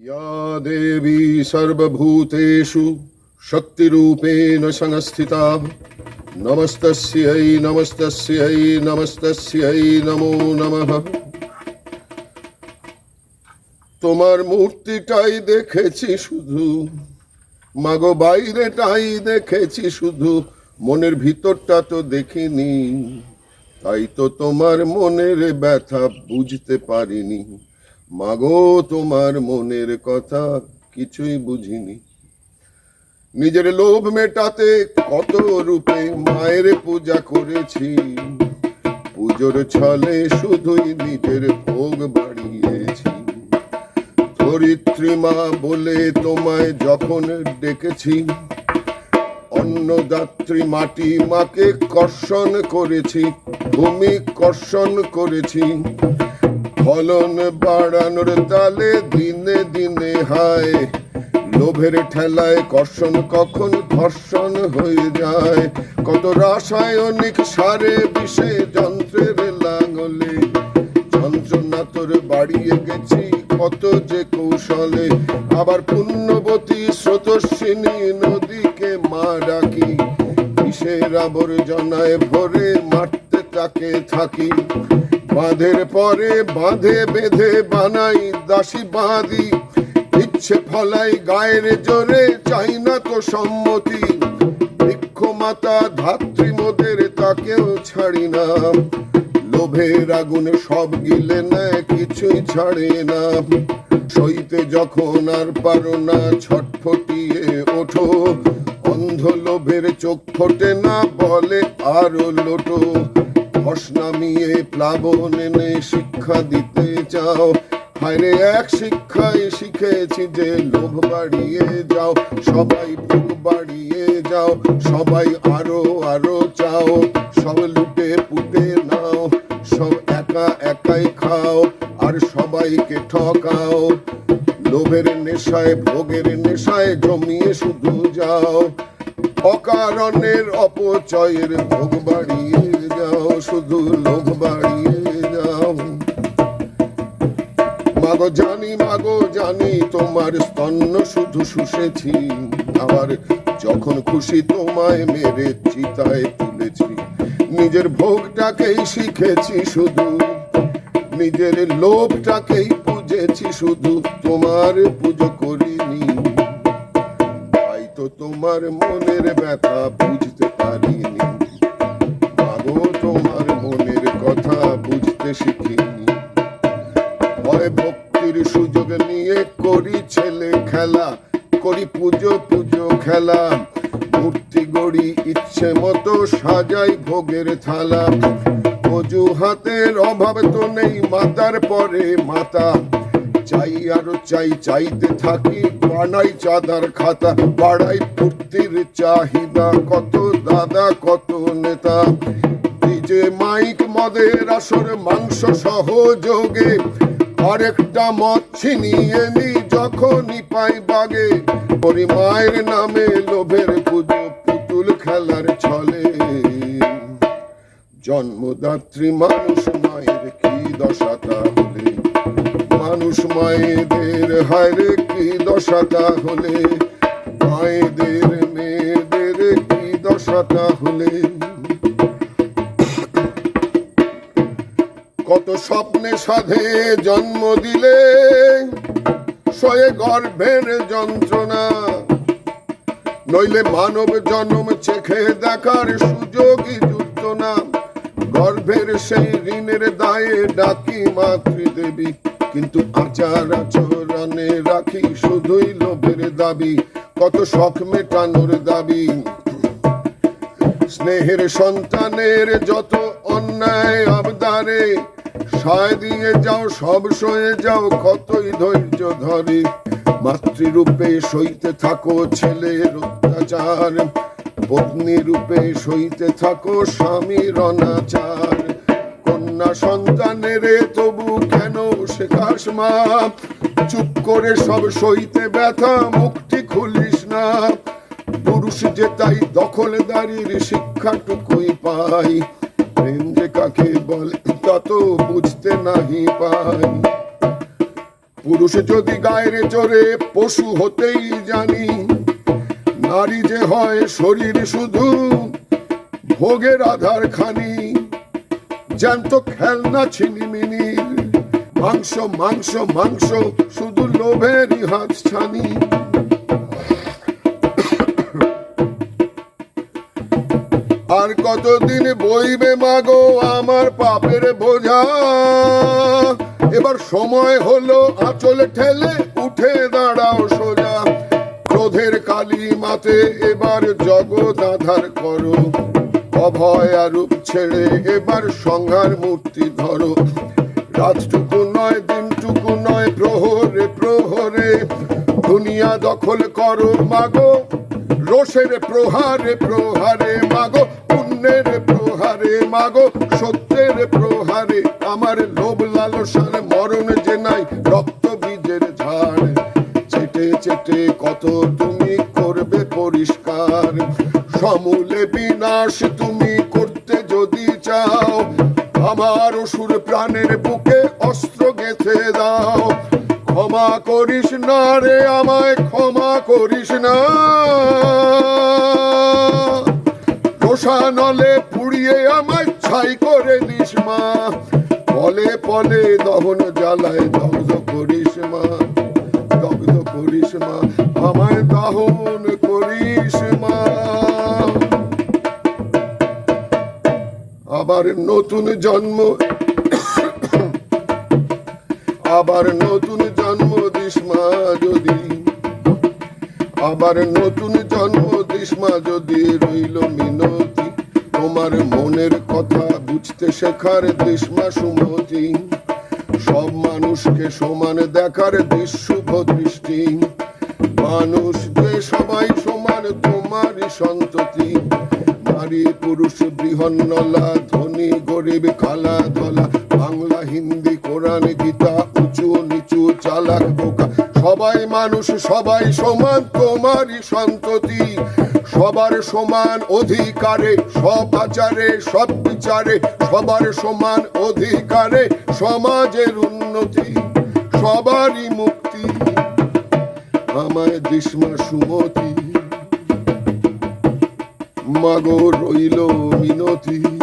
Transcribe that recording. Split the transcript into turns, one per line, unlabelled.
या देवी सर्वभूतेषु शक्तिरूपेण संस्थिता नमस्तस्यै नमस्तस्यै नमस्तस्यै नमो নমঃ তোমার মূর্তিটাই দেখেছি শুধু মাগো বাইরেটাই দেখেছি শুধু মনের ভিতরটা তো দেখিনি তাই তো তোমার মনের ব্যথা বুঝতে পারিনি মাগো, তোমার মনের কথা কিছুই বুঝিনি। নিজের লোভ মেটাতে কত রূপে মায়ের পূজা করেছি। পুজোর ছলে শুধুই নিজের ভোগ বাড়িয়েছি। ধরিত্রী মা বলে তোমায় যখন ডেকেছি, অন্নদাত্রী মাটি মাকে কর্ষণ করেছি, ভূমি কর্ষণ করেছি। ফলন বাড়ানোর তালে দিনে দিনে হায়। লোভের ঠেলায় কর্ষণ কখন ধর্ষণ হয়ে যায়। কত রাসায়নিক সারে বিষে যন্ত্রের লাঙলে। যন্ত্রণা তোর বাড়িয়ে গেছি কত যে কৌশলে। আবার পুণ্যবতী স্রোতস্বিনী নদীকে মা ডাকি কিসের আবর্জনায় ভরে মারতে তাকে থাকি? বাঁধের পরে বাঁধে বেঁধে বানাই দাসী বাঁধি। ইচ্ছে ফলাই গায়ের জোরে, চাই না তো সম্মতি। বৃক্ষ মাতা ধাত্রী মোদের তাকেও ছাড়ি না। লোভের আগুনে সব গিলে নেয়, কিছুই ছাড়ে না। সইতে যখন আর পারো না, ছটফটিয়ে ওঠো। অন্ধ লোভের চোখ ফোটে না, বলে আরও লোটো। ধস নামিয়ে প্লাবন এনে শিক্ষা দিতে চাও। হায়রে এক শিক্ষায় শিখেছি যে লোভ বাড়িয়ে যাও, সবাই ভোগ বাড়িয়ে যাও, সবাই আরও আরও চাও, সব লুটে পুটে নাও, সব একা একাই খাও, আর সবাইকে ঠকাও। লোভের নেশায়, ভোগের নেশায় জমিয়ে শুধু যাও। অকারণের অপচয়ের ভোগ বাড়িয়ে শুধু লোভ বাড়িয়ে যাও মাগো জানি মাগো জানি, তোমার স্তন্য শুধু শুষেছি। আবার যখন খুশি তোমায় মেরে চিতায় তুলেছি। নিজের ভোগটাকেই শিখেছি শুধু। নিজের লোভটাকেই পুজেছি শুধু। তোমার পুজো করিনি। তাই তো তোমার মনের ব্যথা বুঝতে পারিনি। বুঝতে শিখিনি হয় ভক্তির সুযোগ নিয়ে করি ছেলে খেলা, করি পুজো পুজো খেলা। মূর্তি গড়ি ইচ্ছে মতো সাজাই ভোগের থালা। অজুহাতের অভাব তো নেই মাতার পরে মাতা। চাই আরও চাই, চাইতে থাকি, বানাই চাঁদার খাতা। বাড়াই ফুর্তির চাহিদা, কত দাদা, কত নেতা। ডিজে মাইক মদের আসর, মাংস সহযোগে আরেকটা মদ ছিনিয়ে নি যখনই পাই বাগে। করি মায়ের নামে লোভের পুজো, পুতুল খেলার ছলে। জন্মদাত্রী মানুষ মায়ের কি দশা তাহলে? মানুষ মায়েদের হায়রে কি দশা তাহলে? মায়েদের, মেয়েদের কি দশা তাহলে? কত স্বপ্নে সাধে জন্ম দিলে সয়ে গর্ভের যন্ত্রণা। নইলে মানব জন্ম চেখে দেখার সুযোগই জুটত না গর্ভের সেই ঋণের দায়ে ডাকি মাতৃদেবী, কিন্তু আচার আচরণে রাখি শুধুই লোভের দাবি। কত শখ মেটানোর দাবি। স্নেহের সন্তানের যত অন্যায় আবদারে সায় দিয়ে যাও, সব সয়ে যাও, কতই ধৈর্য ধরে। মাতৃরূপে সইতে থাকো ছেলের অত্যাচার পত্নী রূপে সইতে থাকো স্বামীর অনাচার। কন্যা সন্তানের তবু কেন শেখাস মা? চুপ করে সব সইতে ব্যথা, মুক্তি খুলিস না। পুরুষ যে তাই দখলদারির শিক্ষাটুকুই পাই প্রেম যে কাকে বলে, তা তো বুঝতে নাহি পাই পুরুষ যদি গায়ের চড়ে পশু হতেই জানি, নারী যে হয় শরীর শুধু ভোগের আধার খানি জ্যান্ত খেলনা ছিনিমিনির, মাংস মাংস মাংস, শুধু লোভেরই হাত ছানি আর কতদিন বইবে মাগো আমার পাপের বোঝা? এবার সময় হলো আঁচল ঠেলে উঠে দাঁড়াও সোজা। ক্রোধের কালী মাতে এবার জগৎ আধার করো। অভয় রূপ ছেড়ে এবার সংহার মূর্তি ধরো। রাতটুকু নয়, দিনটুকু নয়, প্রহরে প্রহরে। দুনিয়া দখল করো মাগো। রোষের প্রহারে প্রহারে মাগো, পুণ্যের প্রহারে মাগো, সত্যের প্রহারে, আমার লোভ লালসার মরণ যে নাই, রক্ত বীজের ঝাড়। চেটে চেটে কত তুমি করবে পরিষ্কার। সমূলে বিনাশ তুমি করতে যদি চাও, আমার অসুর প্রাণের বুকে অস্ত্র গেথে দাও। ক্ষমা করিস না রে, আমায় ক্ষমা করিস না। নলে পুড়িয়ে আমায় ছাই করে দিস মা। পলে পলে দহন জ্বালায় দগ্ধ করিস মা। দগ্ধ করিস মা, আমায় দহন করিস মা। আবার নতুন জন্ম, আবার নতুন আবার নতুন জন্ম দিস মা যদি রইল মিনতি, তোমার মনের কথা বুঝতে শেখার দিসমা সুমতি। সব মানুষকে সমান দেখার দিস শুভ দৃষ্টি। মানুষ যে সবাই সমান, তোমারই সন্ততি। নারী, পুরুষ, বৃহন্নলা, ধনী, গরিব, খালা, ধলা, বাংলা, হিন্দি, কোরআন, গীতা, উঁচু, নিচু, চালাক, বোকা। সবাই মানুষ, সবাই সমান, তোমারই সন্ততি। সবার সমান অধিকারে, সব আচারে, সব বিচারে, সবার সমান অধিকারে সমাজের উন্নতি, সবারই মুক্তি। আমায় দিসমা সুমতি, মাগো রইল মিনতি।